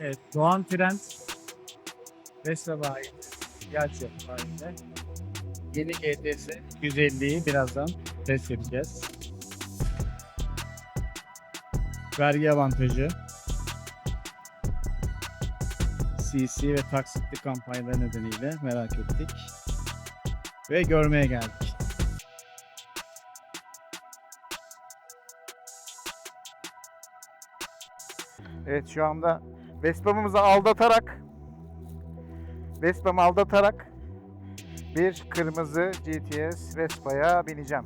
Evet, Doğan Trend Vespa bayi Yelçin bayinde. Yeni GTS 150'yi birazdan test edeceğiz. Vergi avantajı. CC ve taksitli kampanyalar nedeniyle merak ettik. Ve görmeye geldik. Evet şu anda Vespa'mızı aldatarak Vespa'mı aldatarak bir kırmızı GTS Vespa'ya bineceğim.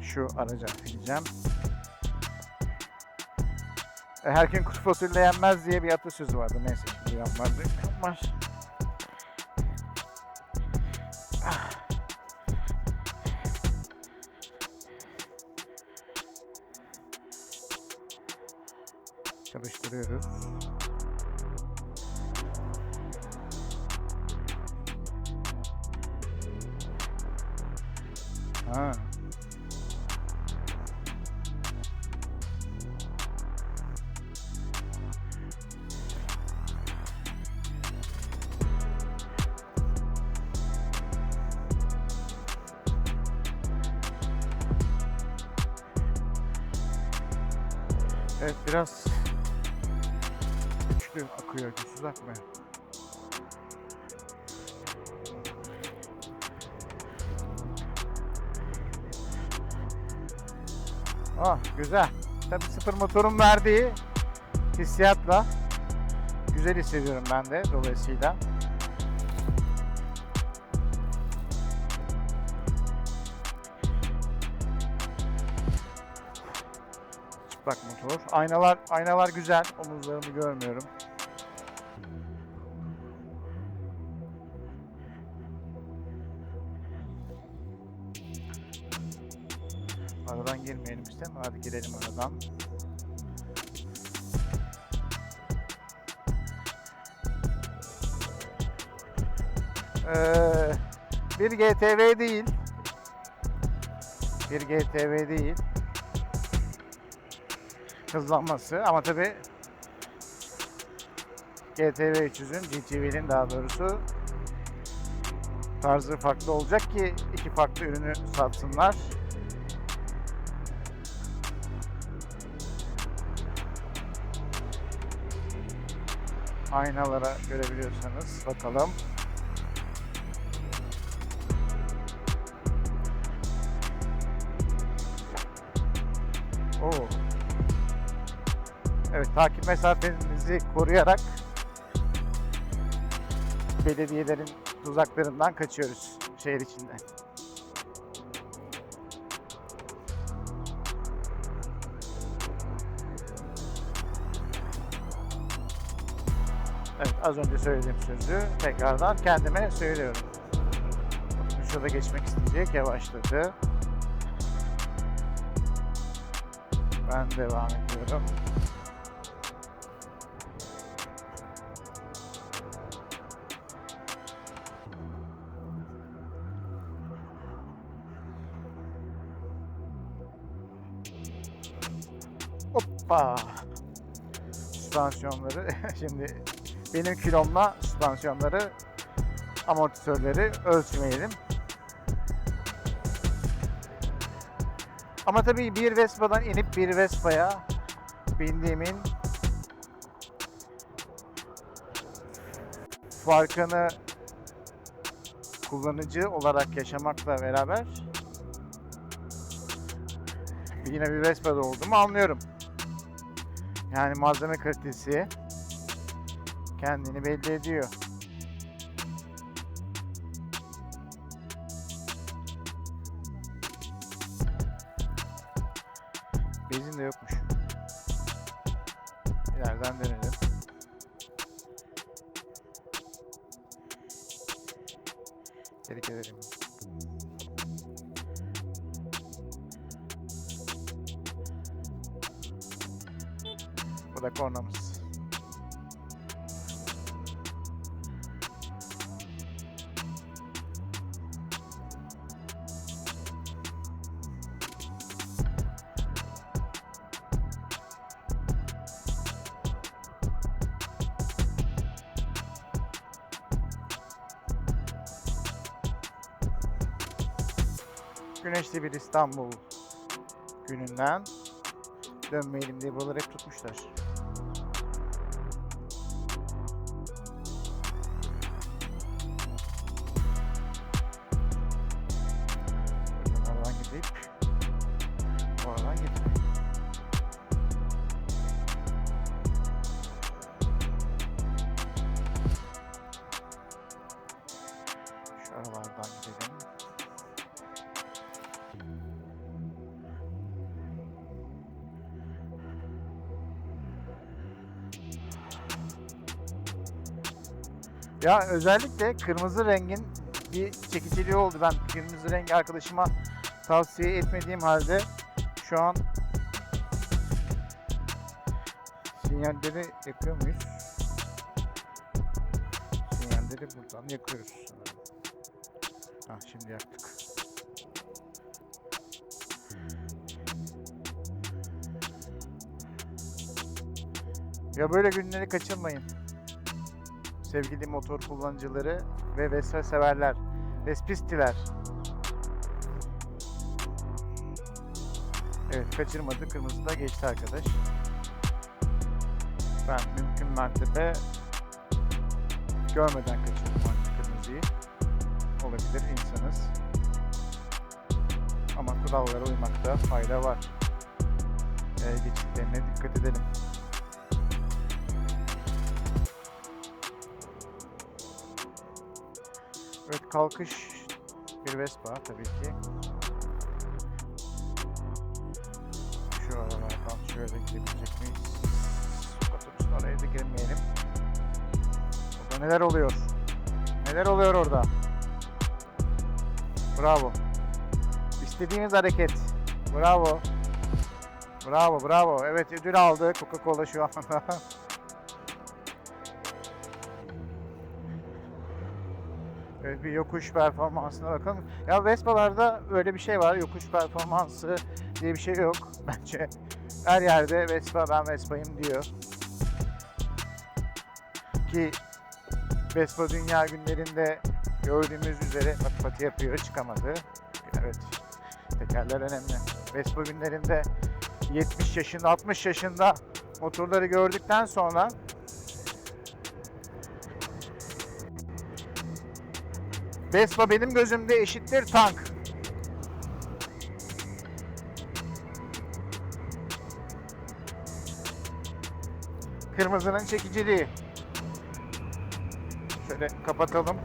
Şu araca bineceğim. Her gün kuru fasulye yenmez diye bir atasözü vardı. Neyse şimdi yanmaz. Yanmaz. Çalıştırıyoruz. Ha. Evet biraz güçlü akıyor, güçsüz akmıyor. Ah güzel. Tabii sıfır motorun verdiği hissiyatla güzel hissediyorum ben de dolayısıyla. Çıplak motor. Aynalar aynalar güzel. Omuzlarımı görmüyorum. Aradan girmeyelim işte. Hadi girelim aradan. Ee, bir GTV değil. Bir GTV değil. Hızlanması ama tabi GTV 300'ün, GTV'nin daha doğrusu tarzı farklı olacak ki iki farklı ürünü satsınlar. Aynalara görebiliyorsanız bakalım. Oo. Evet takip mesafenizi koruyarak belediyelerin tuzaklarından kaçıyoruz şehir içinde. Evet az önce söylediğim sözü tekrardan kendime söylüyorum. Şurada geçmek isteyecek yavaşladı. Ben devam ediyorum. Hoppa. Süspansiyonları şimdi benim kilomla süspansiyonları amortisörleri ölçmeyelim. Ama tabii bir Vespa'dan inip bir Vespa'ya bindiğimin farkını kullanıcı olarak yaşamakla beraber yine bir Vespa'da olduğumu anlıyorum. Yani malzeme kalitesi kendini belli ediyor. Bezin de yokmuş. İleriden dönelim. Tebrik ederim. Bu kornamız. Güneşli bir İstanbul gününden dönmeyelim diye buraları hep tutmuşlar. Ya özellikle kırmızı rengin bir çekiciliği oldu. Ben kırmızı rengi arkadaşıma tavsiye etmediğim halde şu an sinyalleri yakıyor muyuz? Sinyalleri buradan yakıyoruz. Ha şimdi yaktık. Ya böyle günleri kaçırmayın. Sevgili motor kullanıcıları ve Vespa severler. Vespistiler. Evet kaçırmadı. Kırmızı da geçti arkadaş. Ben mümkün mertebe görmeden kaçırdım kırmızıyı. Olabilir insanız. Ama kurallara uymakta fayda var. Ee, geçitlerine dikkat edelim. Evet kalkış bir Vespa tabii ki. Şu aralardan şöyle girebilecek miyiz? Otobüsün oraya da girmeyelim. Orada neler oluyor? Neler oluyor orada? Bravo. İstediğimiz hareket. Bravo. Bravo bravo. Evet ödül aldı Coca-Cola şu anda. Bir yokuş performansına bakalım. Ya Vespa'larda öyle bir şey var. Yokuş performansı diye bir şey yok bence. Her yerde Vespa ben Vespa'yım diyor. Ki Vespa Dünya günlerinde gördüğümüz üzere bak pati yapıyor çıkamadı. Evet tekerler önemli. Vespa günlerinde 70 yaşında 60 yaşında motorları gördükten sonra Vespa benim gözümde eşittir tank. Kırmızının çekiciliği. Şöyle kapatalım.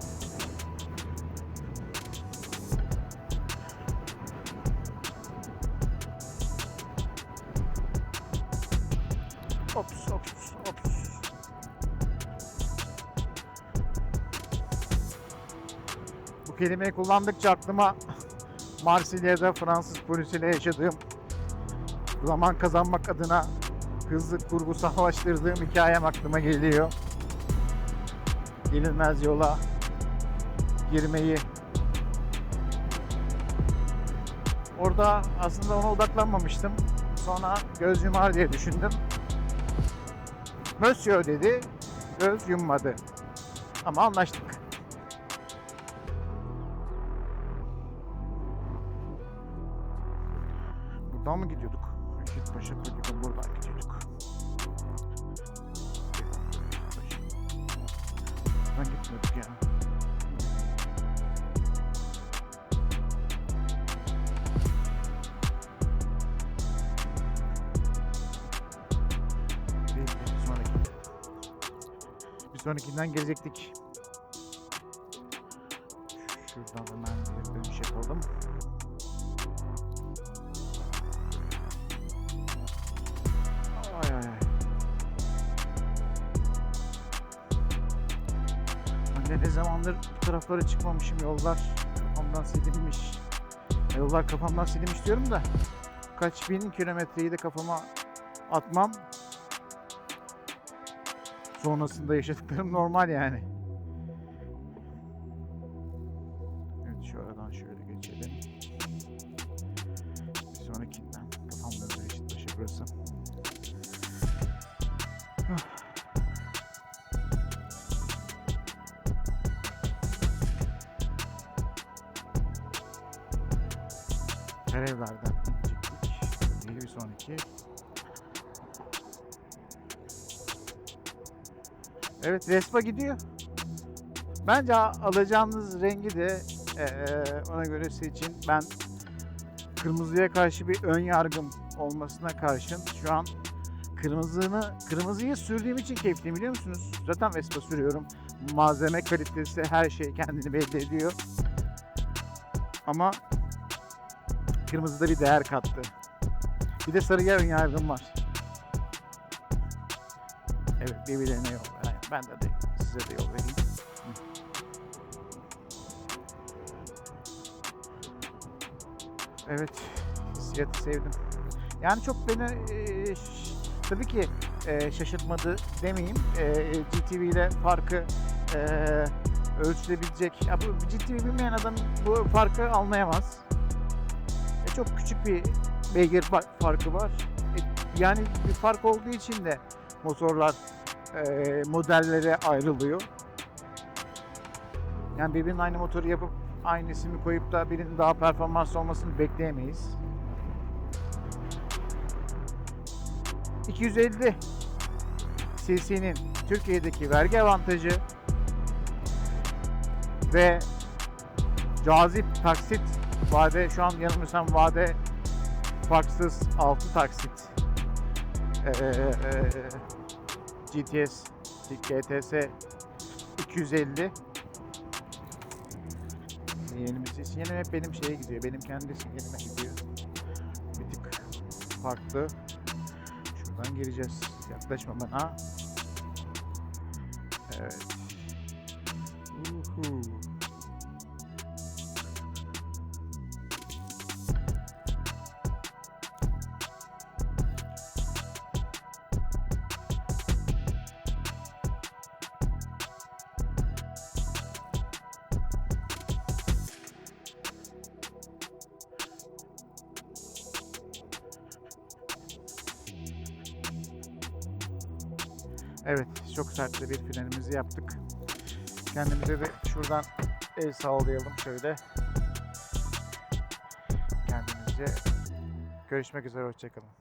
Bu kelimeyi kullandıkça aklıma Marsilya'da Fransız polisiyle yaşadığım zaman kazanmak adına hızlı kurgusallaştırdığım hikayem aklıma geliyor. Yenilmez yola girmeyi. Orada aslında ona odaklanmamıştım. Sonra göz yumar diye düşündüm. Monsieur dedi, göz yummadı. Ama anlaştık. 12'den gelecektik. Şuradan hemen bir dönüş yapalım. Ay ay ay. Ben de ne zamandır bu taraflara çıkmamışım. Yollar kafamdan silinmiş. Yollar kafamdan silinmiş diyorum da kaç bin kilometreyi de kafama atmam Sonrasında yaşadıklarım normal yani. Evet şu aradan şöyle geçelim. Bir sonrakinden kafamda da Beşiktaş'a burası. Karayollardan inecektik. Değil bir sonraki. Evet Vespa gidiyor. Bence alacağınız rengi de eee, ona göre seçin. Ben kırmızıya karşı bir ön yargım olmasına karşın şu an kırmızını kırmızıyı sürdüğüm için keyifliyim biliyor musunuz? Zaten Vespa sürüyorum. Malzeme kalitesi her şey kendini belli ediyor. Ama kırmızıda bir değer kattı. Bir de sarıya ön yargım var. Evet birbirlerine yol Ben de, de size de yol vereyim. Evet, hissiyatı sevdim. Yani çok beni e, tabii ki e, şaşırtmadı demeyeyim. E, GTV ile farkı e, ölçülebilecek. Ya bu GTV bilmeyen adam bu farkı anlayamaz. E, çok küçük bir beygir fa- farkı var. Yani bir fark olduğu için de motorlar e, modellere ayrılıyor. Yani birbirinin aynı motoru yapıp aynı ismi koyup da birinin daha performanslı olmasını bekleyemeyiz. 250 cc'nin Türkiye'deki vergi avantajı ve cazip taksit vade şu an yanılmıyorsam vade farksız 6 taksit ee, e, GTS GTS 250 Yenimiz sinyalim hep benim şeye gidiyor. Benim kendi sinyalime gidiyor. Bir tık farklı. Şuradan gireceğiz. Yaklaşma bana. Evet. Evet, çok sert de bir frenimizi yaptık. Kendimize de şuradan el sağlayalım şöyle. Kendimizce görüşmek üzere, hoşçakalın.